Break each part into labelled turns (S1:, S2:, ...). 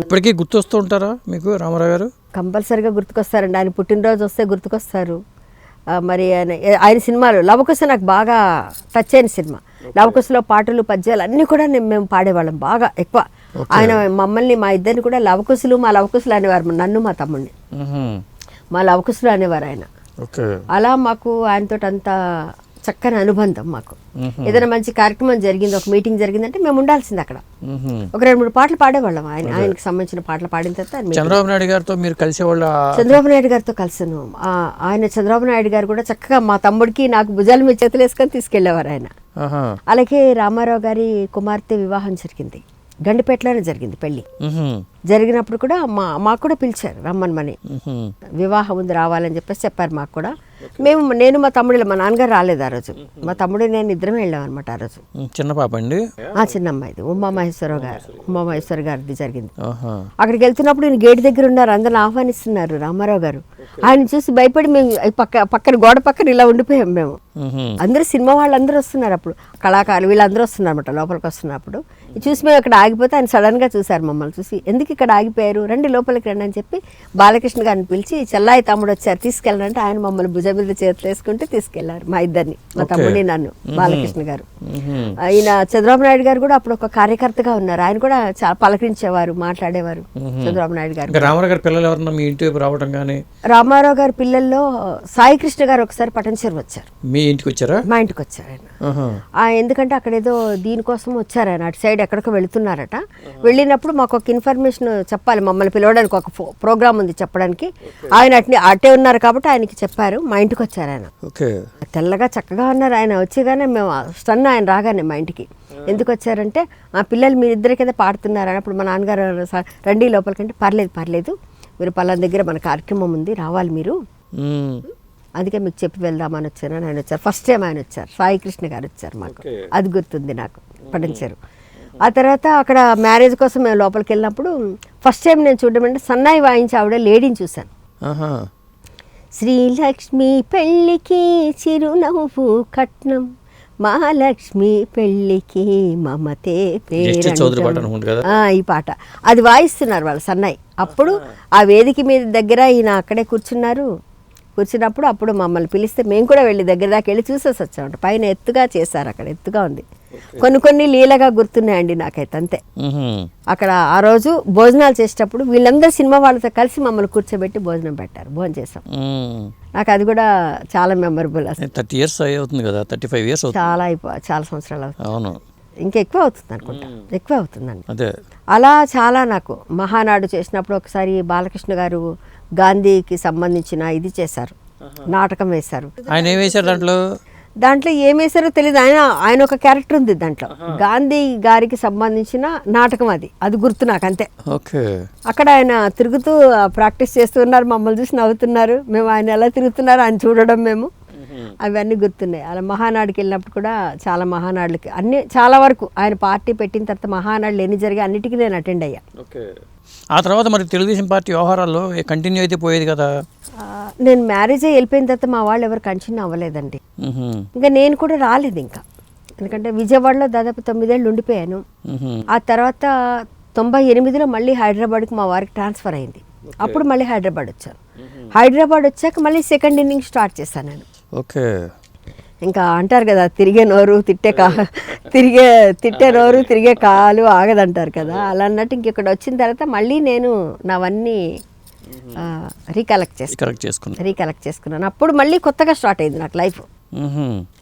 S1: ఇప్పటికీ గుర్తొస్తూ ఉంటారా మీకు రామారావు గారు?
S2: కంపల్సరిగా గుర్తుకొస్తారండి. ఆయన పుట్టినరోజు వస్తే గుర్తుకొస్తారు. మరి ఆయన ఆయన సినిమాలు లవకుశ నాకు బాగా టచ్ అయిన సినిమా. లవకుశలో పాటలు పద్యాలు అన్నీ కూడా నేను- మేము పాడేవాళ్ళం బాగా ఎక్కువ. ఆయన మమ్మల్ని మా ఇద్దరిని కూడా లవకుశులు మా లవకుశులు అనేవారు నన్ను మా తమ్ముడిని. మా లవకుశులు అనేవారు ఆయన. అలా మాకు ఆయనతో అంత చక్కని అనుబంధం మాకు. ఏదైనా మంచి కార్యక్రమం జరిగింది ఒక మీటింగ్ జరిగిందంటే మేము ఉండాల్సింది అక్కడ. ఒక రెండు మూడు పాటలు పాడేవాళ్ళం. ఆయన ఆయనకి సంబంధించిన పాటలు పాడిన తర్వాత.
S1: చంద్రబాబు నాయుడు గారితో మీరు కలిసేవాళ్ళ
S2: చంద్రబాబు నాయుడు గారితో కలిసాను. ఆ, ఆయన చంద్రబాబు నాయుడు గారు కూడా చక్కగా మా తమ్ముడికి నాకు భుజాల మీద చేతులు వేసుకొని తీసుకెళ్ళేవారు ఆయన. అలాగే రామారావు గారి కుమార్తె వివాహం జరిగింది. గండిపేటలోనే జరిగింది
S1: పెళ్ళి.
S2: జరిగినప్పుడు కూడా మా మాకు కూడా పిలిచారు రమ్మనమని. వివాహం ఉంది రావాలని చెప్పేసి చెప్పారు మాకు కూడా. మేము నేను మా తమ్ముడు మా నాన్నగారు రాలేదు ఆ రోజు. మా తమ్ముడు నేను ఇద్దరం వెళ్ళాం అనమాట ఆ రోజు.
S1: చిన్న పాప అండి?
S2: ఆ చిన్న అమ్మాయిది ఉమా మహేశ్వరరావు గారు ఉమా మహేశ్వర గారిది జరిగింది. అక్కడికి వెళ్తున్నప్పుడు నేను గేట్ దగ్గర ఉన్నారు అందరిని ఆహ్వానిస్తున్నారు రామారావు గారు. ఆయన చూసి భయపడి మేము పక్క పక్కన గోడ పక్కన ఇలా ఉండిపోయాం మేము. అందరూ సినిమా వాళ్ళందరూ వస్తున్నారు అప్పుడు. కళాకారులు వీళ్ళందరూ వస్తున్నారు అనమాట లోపలికి వస్తున్నప్పుడు. చూసి మేము అక్కడ ఆగిపోతే ఆయన సడన్గా చూశారు మమ్మల్ని చూసి ఎందుకు ఇక్కడ ఆగిపోయారు. రండి లోపలికి రండి అని చెప్పి బాలకృష్ణ గారిని పిలిచి చెల్లాయి తమ్ముడు వచ్చారు తీసుకెళ్ళారంటే ఆయన మమ్మల్ని భుజం మీద చేతులు వేసుకుంటే తీసుకెళ్ళారు మా ఇద్దరిని మా తమ్ముడిని నన్ను బాలకృష్ణ గారు. ఆయన చంద్రబాబు నాయుడు గారు కూడా అప్పుడు ఒక కార్యకర్తగా ఉన్నారు. ఆయన కూడా చాలా పలకరించేవారు మాట్లాడేవారు చంద్రబాబు నాయుడు గారు.
S1: రామారావు గారి పిల్లలు ఎవరన్నా మీ ఇంటి రావడం కానీ
S2: రామారావు గారి పిల్లల్లో సాయి కృష్ణ గారు ఒకసారి పటంచేరు వచ్చారు.
S1: మీ ఇంటికి వచ్చారా?
S2: మా ఇంటికి వచ్చారు ఆయన. ఎందుకంటే అక్కడ ఏదో దీనికోసం వచ్చారు ఆయన. అటు సైడ్ ఎక్కడికో వెళుతున్నారట. వెళ్ళినప్పుడు మాకు ఒక ఇన్ఫర్మేషన్ చెప్పాలి మమ్మల్ని పిలవడానికి ఒక ప్రోగ్రామ్ ఉంది చెప్పడానికి. ఆయన అట్ని అటే ఉన్నారు కాబట్టి ఆయనకి చెప్పారు. మా ఇంటికి వచ్చారు ఆయన. తెల్లగా చక్కగా ఉన్నారు. ఆయన వచ్చేగానే మేము స్టన్ ఆయన రాగానే మా ఇంటికి. ఎందుకు వచ్చారంటే ఆ పిల్లలు మీ ఇద్దరి కింద పాడుతున్నారు అన్నప్పుడు మా నాన్నగారు "స- రండి లోపలికంటే పర్లేదు పర్లేదు. మీరు పలానా దగ్గర మన కార్యక్రమం ఉంది. రావాలి మీరు. అందుకే మీకు చెప్పి వెళ్దామని వచ్చాను ఆయన వచ్చారు. ఫస్ట్ టైం ఆయన వచ్చారు. సాయి కృష్ణ గారు వచ్చారు మాకు. అది గుర్తుంది నాకు. పడించారు ఆ తర్వాత అక్కడ మ్యారేజ్ కోసం మేము లోపలికి వెళ్ళినప్పుడు ఫస్ట్ టైం నేను చూడడం అంటే సన్నాయి వాయించి ఆవిడ లేడీని చూశాను. శ్రీలక్ష్మి పెళ్ళికి చిరునవ్వు కట్నం మహాలక్ష్మి పెళ్ళికి మమతే ఈ పాట. అది వాయిస్తున్నారు వాళ్ళు సన్నాయి. అప్పుడు ఆ వేదిక మీద దగ్గర ఈయన అక్కడే కూర్చున్నారు. కూర్చున్నప్పుడు అప్పుడు మమ్మల్ని పిలిస్తే మేము కూడా వెళ్ళి దగ్గర దాకా వెళ్ళి చూసేసి వచ్చామంట. పైన ఎత్తుగా చేశారు అక్కడ. ఎత్తుగా ఉంది. కొన్ని కొన్ని లీలగా గుర్తున్నాయండి నాకైతే అంతే. అక్కడ ఆ రోజు భోజనాలు చేసేటప్పుడు వీళ్ళందరూ సినిమా వాళ్ళతో కలిసి మమ్మల్ని కూర్చోబెట్టి భోజనం పెట్టారు భోజనం చేసాం. నాకు అది కూడా చాలా మెమరబుల్ అసలు.
S1: థర్టీ ఇయర్స్ అవుతుంది కదా థర్టీ ఫైవ్ ఇయర్స్
S2: చాలా అయిపో చాలా సంవత్సరాలు అవుతుంది.
S1: అవును.
S2: ఇంకా ఎక్కువ అవుతుంది అనుకుంటా. ఎక్కువ అవుతుందండి
S1: అదే.
S2: అలా చాలా నాకు మహానాడు చేసినప్పుడు ఒకసారి బాలకృష్ణ గారు గాంధీకి సంబంధించిన ఇది చేశారు నాటకం వేశారు.
S1: ఆయన ఏం వేశారు దాంట్లో?
S2: దాంట్లో ఏం వేశారో తెలియదు ఆయన ఆయన ఒక క్యారెక్టర్ ఉంది దాంట్లో. గాంధీ గారికి సంబంధించిన నాటకం అది. అది గుర్తు నాకు అంతే
S1: ఓకే.
S2: అక్కడ ఆయన తిరుగుతూ ప్రాక్టీస్ చేస్తున్నారు మమ్మల్ని చూసి నవ్వుతున్నారు. మేము ఆయన ఎలా తిరుగుతున్నారు ఆయన చూడడం మేము. అవన్నీ గుర్తున్నాయి. అలా మహానాడుకి వెళ్ళినప్పుడు కూడా చాలా మహానాడులకి అన్ని చాలా వరకు ఆయన పార్టీ పెట్టిన తర్వాత మహానాడులు ఎన్ని జరిగాయి అన్నిటికీ నేను అటెండ్ అయ్యా.
S1: ఆ తర్వాత మరి తెలుగుదేశం పార్టీ వ్యవహారాల్లో కంటిన్యూ అయితే పోయేది కదా?
S2: నేను మ్యారేజ్ అయ్యి వెళ్ళిపోయిన తర్వాత మా వాళ్ళు ఎవరు కంటిన్యూ అవ్వలేదండి. ఇంకా నేను కూడా రాలేదు ఇంకా. ఎందుకంటే విజయవాడలో దాదాపు తొమ్మిదేళ్ళు ఉండిపోయాను. ఆ తర్వాత తొంభై ఎనిమిదిలో మళ్ళీ హైదరాబాద్కి మా వారికి ట్రాన్స్ఫర్ అయింది. అప్పుడు మళ్ళీ హైదరాబాద్ వచ్చాను. హైదరాబాద్ వచ్చాక మళ్ళీ సెకండ్ ఇన్నింగ్ స్టార్ట్ చేశాను నేను.
S1: ఓకే.
S2: ఇంకా అంటారు కదా తిరిగే నోరు తిట్టే కా తిరిగే తిట్టే నోరు తిరిగే కాలు ఆగదంటారు కదా. అలా అన్నట్టు ఇంక ఇక్కడ వచ్చిన తర్వాత మళ్ళీ నేను నావన్నీ రీకలెక్ట్ చేసుకున్నాను రీకలెక్ట్ చేసుకున్నాను. అప్పుడు మళ్ళీ కొత్తగా స్టార్ట్ అయింది నాకు లైఫ్.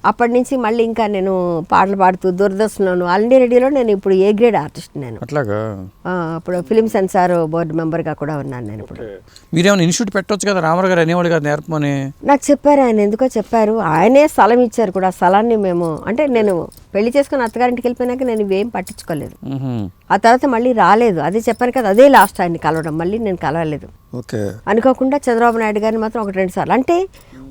S2: అప్పటి నుంచి మళ్ళీ ఇంకా నేను పాటలు పాడుతూ దూరదర్శన్లోను ఇండియా రేడియోలో నేను ఇప్పుడు ఏ గ్రేడ్ ఆర్టిస్ట్ నేను.
S1: అట్లాగా?
S2: ఆ, అప్పుడు ఫిలిం సెన్సార్ బోర్డు మెంబర్గా కూడా ఉన్నాను నేను ఇప్పుడు.
S1: మీరేమైనా ఇన్స్టిట్యూట్ పెట్టవచ్చు కదా రామారావు గారు అనేవాడు కదా నేర్పమని
S2: నాకు చెప్పారు ఆయన ఎందుకో చెప్పారు. ఆయనే స్థలం ఇచ్చారు కూడా ఆ స్థలాన్ని మేము అంటే నేను పెళ్ళి చేసుకుని అత్తగారింటికి వెళ్ళిపోయినాక నేను ఇవేం పట్టించుకోలేదు. ఆ తర్వాత మళ్ళీ రాలేదు. అదే చెప్పాను కదా అదే లాస్ట్ ఆయన్ని కలవడం. మళ్ళీ నేను కలవలేదు.
S1: ఓకే.
S2: అనుకోకుండా చంద్రబాబు నాయుడు గారిని మాత్రం ఒక రెండు సార్లు. అంటే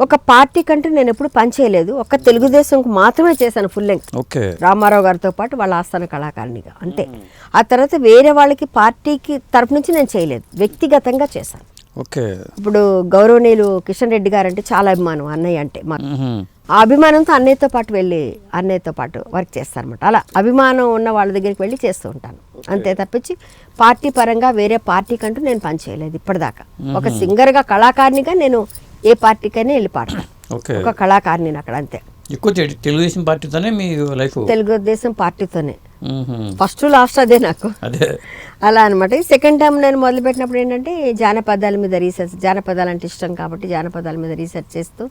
S2: ఒక పార్టీ కంటే నేను ఎప్పుడు పనిచేయలేదు ఒక్క తెలుగుదేశంకు మాత్రమే చేశాను ఫుల్ లెంగ్త్
S1: ఓకే.
S2: రామారావు గారితో పాటు వాళ్ళ ఆస్థాన కళాకారిణిగా. అంతే. ఆ తర్వాత వేరే వాళ్ళకి పార్టీకి తరపు నుంచి నేను చేయలేదు. వ్యక్తిగతంగా చేశాను.
S1: ఓకే.
S2: ఇప్పుడు గౌరవనీయులు కిషన్ రెడ్డి గారు అంటే చాలా అభిమానం. అన్నయ్య అంటే మాకు. ఆ అభిమానంతో అన్నయ్యతో పాటు వెళ్ళి అన్నయ్యతో పాటు వర్క్ చేస్తారనమాట అలా అభిమానం ఉన్న వాళ్ళ దగ్గరికి వెళ్ళి చేస్తూ ఉంటాను. అంతే తప్పించి పార్టీ పరంగా వేరే పార్టీకంటూ నేను పనిచేయలేదు ఇప్పటిదాకా. ఒక సింగర్గా కళాకారినిగా నేను ఏ పార్టీకైనా వెళ్ళి పాడతాను. ఒక కళాకారిని అక్కడ అంతే.
S1: ఎక్కువ తెలుగుదేశం పార్టీతోనే మీ లైఫ్?
S2: తెలుగుదేశం పార్టీతోనే. ఫస్ట్ లాస్ట్ అదే నాకు. అలా అనమాట సెకండ్ టైం నేను మొదలుపెట్టినప్పుడు ఏంటంటే జానపదాల మీద రీసెర్చ్ జానపదాలు అంటే ఇష్టం కాబట్టి జానపదాల మీద రీసెర్చ్ చేస్తూ.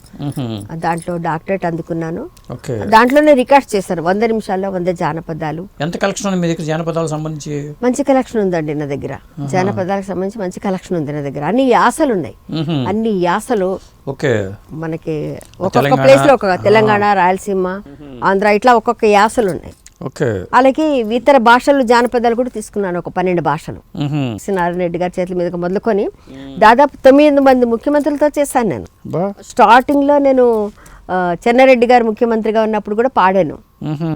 S2: దాంట్లో డాక్టరేట్ అందుకున్నాను. దాంట్లోనే రికార్డ్ చేశాను వంద నిమిషాల్లో వంద జానపదాలు.
S1: ఎంత కలెక్షన్ ఉంది మీ దగ్గర? జానపదాలకు సంబంధించి?
S2: మంచి కలెక్షన్ ఉందండి నా దగ్గర. జానపదాలకు సంబంధించి మంచి కలెక్షన్ ఉంది నా దగ్గర. అన్ని యాసలు ఉన్నాయి. అన్ని యాసలు
S1: ఓకే.
S2: మనకి ఒక్కొక్క ప్లేస్లో ఒక్కొక్క తెలంగాణ రాయలసీమ ఆంధ్ర ఇట్లా ఒక్కొక్క యాసలు ఉన్నాయి. అలాగే ఇతర భాషలు జానపదాలు కూడా తీసుకున్నాను ఒక పన్నెండు భాషలు. నారాయణ రెడ్డి గారి చేతుల మీదుగా మొదలుకొని దాదాపు తొమ్మిది మంది ముఖ్యమంత్రులతో చేశాను నేను. స్టార్టింగ్లో నేను చెన్నారెడ్డి గారు ముఖ్యమంత్రిగా ఉన్నప్పుడు కూడా పాడాను.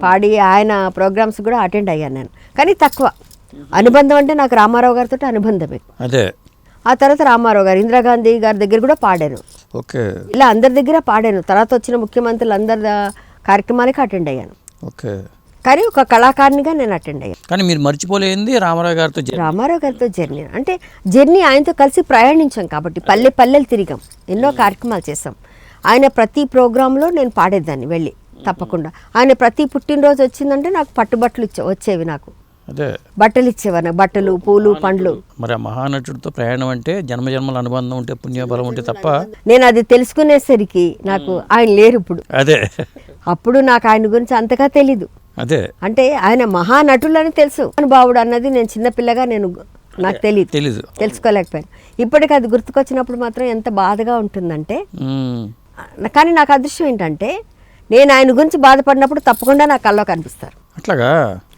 S2: పాడి ఆయన ప్రోగ్రామ్స్ కూడా అటెండ్ అయ్యాను నేను. కానీ తక్కువ. అనుబంధం అంటే నాకు రామారావు గారితో అనుబంధమే.
S1: అదే.
S2: ఆ తర్వాత రామారావు గారు ఇందిరాగాంధీ గారి దగ్గర కూడా పాడాను.
S1: ఓకే.
S2: ఇలా అందరి దగ్గర పాడాను. తర్వాత వచ్చిన ముఖ్యమంత్రులు అందరి కార్యక్రమానికి అటెండ్ అయ్యాను.
S1: ఓకే.
S2: కానీ ఒక కళాకారినిగా నేను అటెండ్ అయ్యాను
S1: కానీ మీరు మర్చిపోలేంది రామారావు గారితో
S2: రామారావు గారితో జర్నీ. అంటే జర్నీ ఆయనతో కలిసి ప్రయాణించాం కాబట్టి పల్లె పల్లెలు తిరిగాం. ఎన్నో కార్యక్రమాలు చేసాం ఆయన ప్రతి ప్రోగ్రాంలో నేను పాడేదాన్ని వెళ్ళి తప్పకుండా. ఆయన ప్రతి పుట్టినరోజు వచ్చిందంటే నాకు పట్టుబట్టలు ఇచ్చే వచ్చేవి నాకు.
S1: అదే.
S2: బట్టలు ఇచ్చేవారు బట్టలు పూలు పండ్లు.
S1: మరి ఆ మహానటుడితో ప్రయాణం అంటే జన్మజన్మల అనుబంధం ఉంటే పుణ్యబలం ఉంటే తప్ప
S2: నేను అది తెలుసుకునేసరికి నాకు ఆయన లేరు ఇప్పుడు.
S1: అదే.
S2: అప్పుడు నాకు ఆయన గురించి అంతగా తెలీదు.
S1: అదే.
S2: అంటే ఆయన మహానటులని తెలుసు. అనుభావుడు అన్నది నేను చిన్నపిల్లగా నేను నాకు తెలియదు
S1: తెలీదు.
S2: తెలుసుకోలేకపోయాను. ఇప్పటికి అది గుర్తుకొచ్చినప్పుడు మాత్రం ఎంత బాధగా ఉంటుందంటే. కానీ నాకు అదృష్టం ఏంటంటే నేను ఆయన గురించి బాధపడినప్పుడు తప్పకుండా నా కల్లో కనిపిస్తారు
S1: అట్లాగా?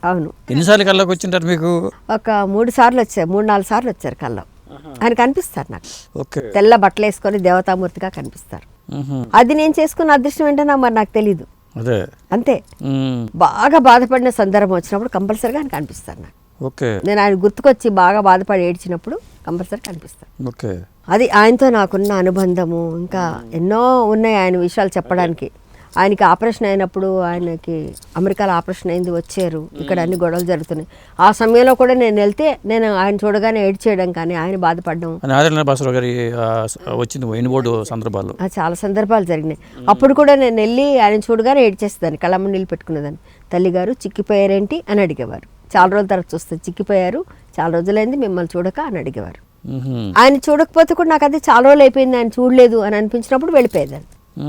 S2: అవును.
S1: ఎన్నిసార్లు కల్లోకి వచ్చింటారు మీకు?
S2: ఒక మూడు సార్లు వచ్చారు మూడు నాలుగు సార్లు వచ్చారు కల్లో ఆయన కనిపిస్తారు నాకు.
S1: ఓకే.
S2: తెల్ల బట్టలు వేసుకొని దేవతామూర్తిగా కనిపిస్తారు. అది నేను చేసుకున్న అదృష్టం ఏంటో మరి నాకు తెలీదు.
S1: అదే.
S2: అంతే. బాగా బాధపడిన సందర్భం వచ్చినప్పుడు కంపల్సరీగా ఆయన కనిపిస్తారు నాకు.
S1: ఓకే.
S2: నేను ఆయన గుర్తుకొచ్చి బాగా బాధపడి ఏడ్చినప్పుడు కంపల్సరీ కనిపిస్తారు.
S1: ఓకే.
S2: అది ఆయనతో నాకున్న అనుబంధము ఇంకా ఎన్నో ఉన్నాయి ఆయన విషయాలు చెప్పడానికి. ఆయనకి ఆపరేషన్ అయినప్పుడు ఆయనకి అమెరికాలో ఆపరేషన్ అయింది వచ్చారు. ఇక్కడ అన్ని గొడవలు జరుగుతున్నాయి. ఆ సమయంలో కూడా నేను వెళ్తే నేను ఆయన చూడగానే ఏడ్చేయడం కానీ ఆయన బాధపడడం.
S1: గారి వచ్చింది ఎన్నిబోర్డు సందర్భాలు
S2: చాలా సందర్భాలు జరిగినాయి. అప్పుడు కూడా నేను వెళ్ళి ఆయన చూడగానే ఏడ్చేసేదాన్ని కళ్ళమ్మ నీళ్ళు పెట్టుకునేదాన్ని. తల్లిగారు చిక్కిపోయారేంటి? అని అడిగేవారు. చాలా రోజుల తర్వాత చూస్తే చిక్కిపోయారు చాలా రోజులైంది మిమ్మల్ని చూడక అని అడిగేవారు. ఆయన చూడకపోతే కూడా నాకు అది చాలా రోజులు అయిపోయింది ఆయన చూడలేదు అని అనిపించినప్పుడు వెళ్ళిపోయేదాన్ని.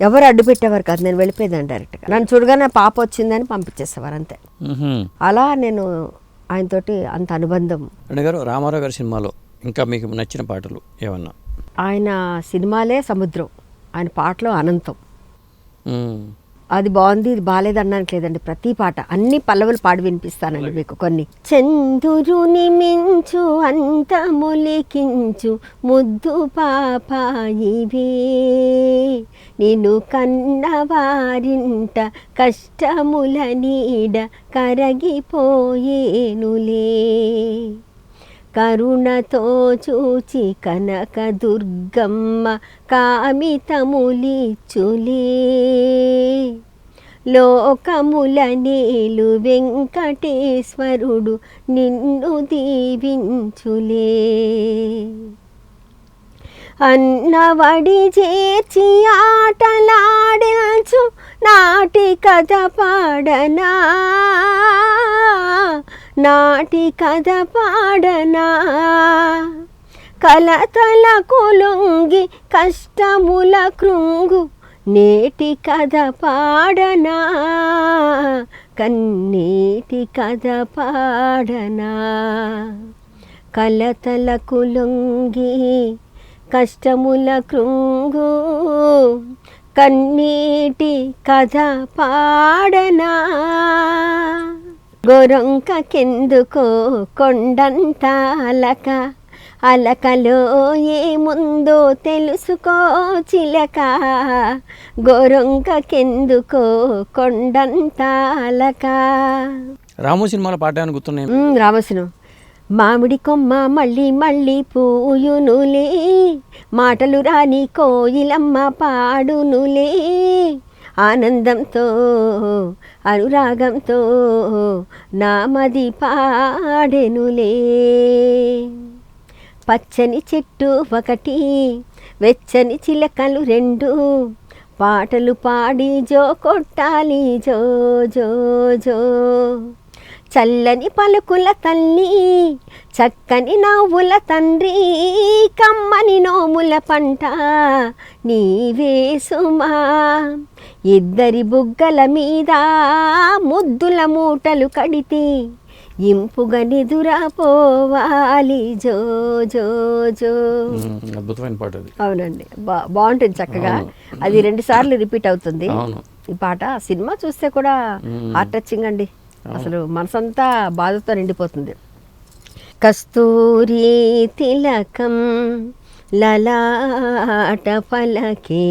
S2: ఎవరు అడ్డు పెట్టేవారు కాదు నేను వెళ్ళిపోయేదాన్ని డైరెక్ట్గా నన్ను చూడగానే పాప వచ్చిందని పంపించేసేవారు అంతే. అలా నేను ఆయనతోటి అంత అనుబంధం.
S1: గారు రామారావు గారి సినిమాలో ఇంకా మీకు నచ్చిన పాటలు ఏమన్నా
S2: ఆయన సినిమాలే సముద్రం. ఆయన పాటలో అనంతం. అది బాగుంది ఇది బాగాలేదు అనడానికి లేదండి. ప్రతి పాట అన్ని పల్లవులు పాడి వినిపిస్తానండి మీకు కొన్ని. చందురుని మించు అంత మొలికించు ముద్దు పాపాయివే నిన్ను కన్నవారింట కష్టముల నీడ కరగిపోయేనులే. కరుణతో చూచి కనక దుర్గమ్మ కామితములిచ్చులే. లోకముల నీలు వెంకటేశ్వరుడు నిన్ను దీవించులే. అన్నవడి చేర్చి ఆటలాడించు నాటి కథ పాడనా? నాటి కథ పాడనా? కలతల కొలొంగి కష్టముల కృంగు నేటి కథ పాడనా? కన్నీటి కథ పాడనా? కలతల కులొంగి కష్టముల కృంగు కన్నీటి కథ పాడనా? కొండంత అలక? అలకలో ఏముందో తెలుసుకో చిలక? గొరొంకెందుకో కొండంత అలక?
S1: రాము సినిమాలో పాట గుర్తున్నాయి?
S2: రామసిన మామిడి కొమ్మ మళ్ళీ మళ్ళీ పూయునులే. మాటలు రాని కోయిలమ్మ పాడునులే. ఆనందంతో అనురాగంతో నామది పాడెనులే. పచ్చని చెట్టు ఒకటి వెచ్చని చిలకలు రెండు. పాటలు పాడి జో కొట్టాలి జో జో జో. చల్లని పలుకుల తల్లి చక్కని నవ్వుల తండ్రి కమ్మని నోముల పంట నీవే సుమా. ఇద్దరి బుగ్గల మీద ముద్దుల మూటలు కడితే ఇంపుగా నిదురా పోవాలి. జో జో జో.
S1: అద్భుతమైన పాట
S2: అవునండి. బా బాగుంటుంది చక్కగా. అది రెండు సార్లు రిపీట్ అవుతుంది. ఈ పాట సినిమా చూస్తే కూడా. హార్ట్ టచింగ్ అండి. అసలు మనసంతా బాధతో నిండిపోతుంది. కస్తూరి తిలకం లలాట ఫలకే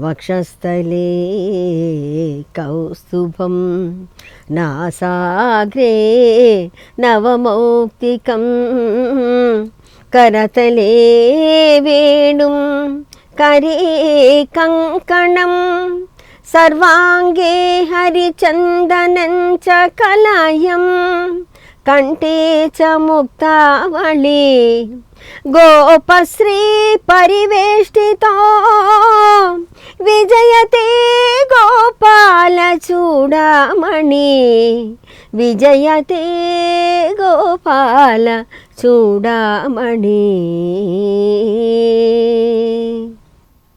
S2: వక్షస్థలే కౌస్తుభం నాసాగ్రే నవమౌక్తికం కరతలే వేణుం కరే కంకణం సర్వాంగే హరిచందనం చ కలయం కంఠే చ ముక్తావళి. గోపశ్రీ పరివేష్టితో విజయతే గోపాల చూడమణి. విజయతే గోపాల చూడమణి.